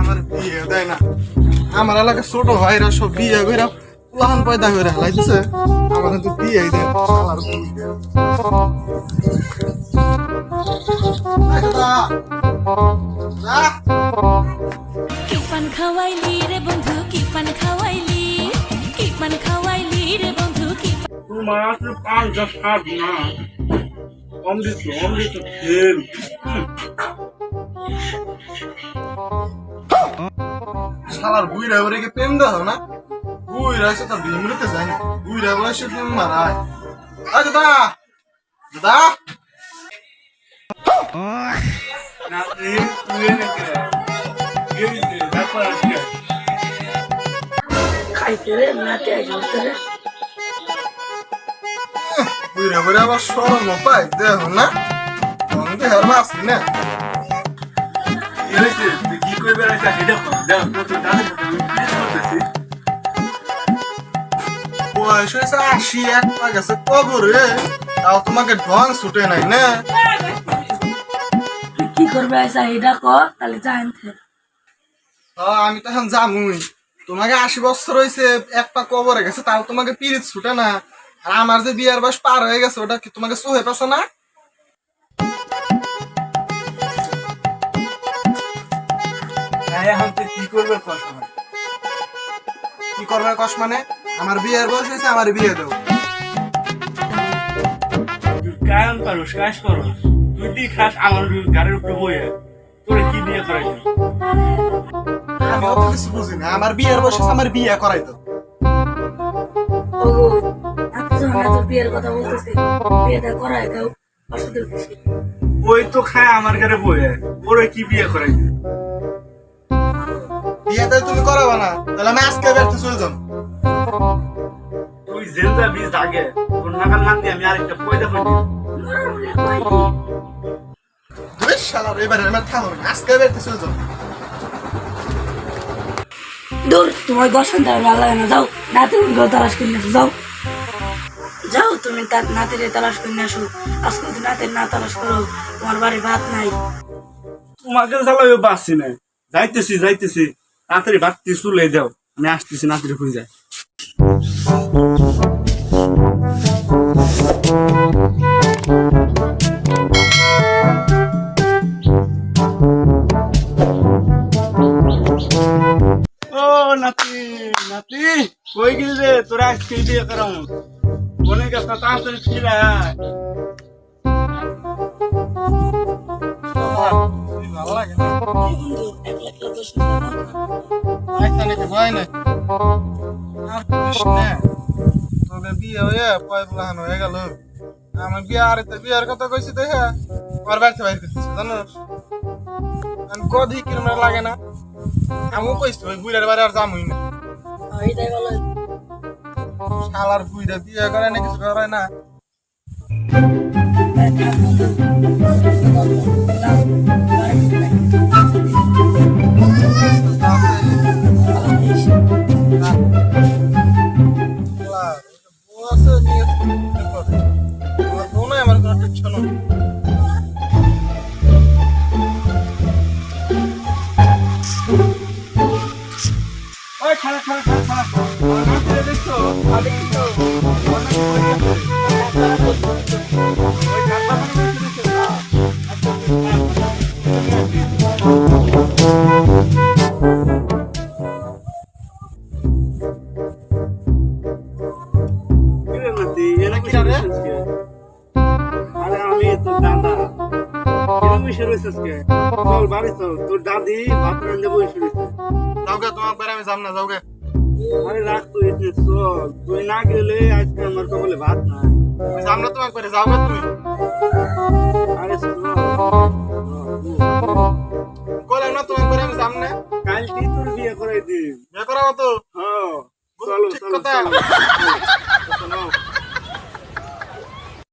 আমার বিয়ে দেয় না। আমার এলাকার ছোট ভাইরা সব বিয়ে কইরা প্লান পয়দা করে হালাইতেছে। আমার তো বিয়ে দেয় শালার বুইড়া এই দাদা যা। কি পান খাওয়াইলি রে বন্ধু কি পান খাওয়াইলি। কি পান খাওয়াইলি রে বন্ধু কি তোমার আসলে পাঁচ দশ না। অমৃত অমৃত শালার বুইরা ওরে কি প্রেম দাও না? বুইরা এসে তার মিলতে যায় না। বুইরা বয়সে প্রেম মারায়। আয় দাদা! দাদা! না এই তুই এনেকে এই যে ব্যাপার আছে খাইতে রে নাতে আসতে রে। বুইরা বুইরা আবার সরম পাই দেহ না? অন্ধে হার মাসি না? তুই কি কি করবে তাহলে আমি তো এখন জামুই তোমাকে আশি বছর হয়েছে এক পা কবরে গেছে, তাও তোমাকে পিরিত ছুটে না আর আমার যে বিয়ার বয়স পার হয়ে গেছে ওটা কি তোমাকে চোহে পেছে না। এখন তুই কি করবে কথা কি করবে কষ মানে? আমার বিয়ের বয়স হয়েছে আমার বিয়ে দেও কায়ন পারোস কাজ করোস। তুই তুই খাস আমার গাড়ির উপরে বইয়ে। তোরে কি বিয়ে করাইছো আমি অত কিছু বুঝি না আমার বিয়ের বয়স হয়েছে আমার বিয়ে করাই তো বিয়ের কথা বলতেছে। বিয়েটা করায় দাও ওই তো খায় আমার গাড়ি বইয়ে। ওরে কি বিয়ে করাইছো তাই তুমি করাবো না। তাহলে আমি আজকে বেরতে চলে যাব তুই জেল যাবি আগে তোর নাগাল মান দিয়ে আমি আরেকটা পয়দা পাই মরার কি? বেশ শালার এবারে আমার থামো না। আজকে বেরতে চলে যাব দূর তোমার বসন্ত ভালো লাগে না। যাও নাতি তালাশ করে নিয়ে যাও। যাও তুমি তার নাতির তালাশ করে নিয়ে আসো। আজকে যদি নাতির না তালাশ করো তোমার বাড়ি ভাত নাই। তোমাকে জ্বালাবে বাসছি না। যাইতেছি যাইতেছি। তাড়াতাড়ি বাড়তি চুলে দাও আমি আসতেছি, নাতিরে খুঁজে যায় ও, নাতি নাতি, কই গেলি রে? তোরা আজকে বিয়ে করাম। কোনে গেছ তাড়াতাড়ি নাকি ভয় নাই? করিস বিয়ে হয়ে পয় বুলাহান হয়ে গেল। আমার বিয়ে আর বিয়ের কথা কইছি তো হ্যাঁ আমার বাড়িতে বাইর করতেছি জানো? আমি কদি কিরম লাগে না আমিও কইছি ওই বুড়ার বাড়ি আর যামই না। শালার বুড়া বিয়ে করে না কিছু করে না। শালার, ওই খারাপ খারাপ খারাপ খারাপ দেখছ? আরে কি বসে রয়েছিস কে চল বাড়ি চল তোর দাদি ভাত রান্ধে বসে রয়েছে যাও গে, তোমার বাড়ি আমি যাম না, যাও গে। আরে রাখ তুই এতে চল তুই না গেলে আজকে আমার কবলে ভাত নাই আমি যাম না তোমার বাড়ি, যাও গে তুমি। আরে চল কইলাম না তোমার বাড়ি আমি যাম না। কালকে তোর বিয়ে করাই দিন বিয়ে করাবো তো? হ্যাঁ চলো ঠিক চলো কথা। চলো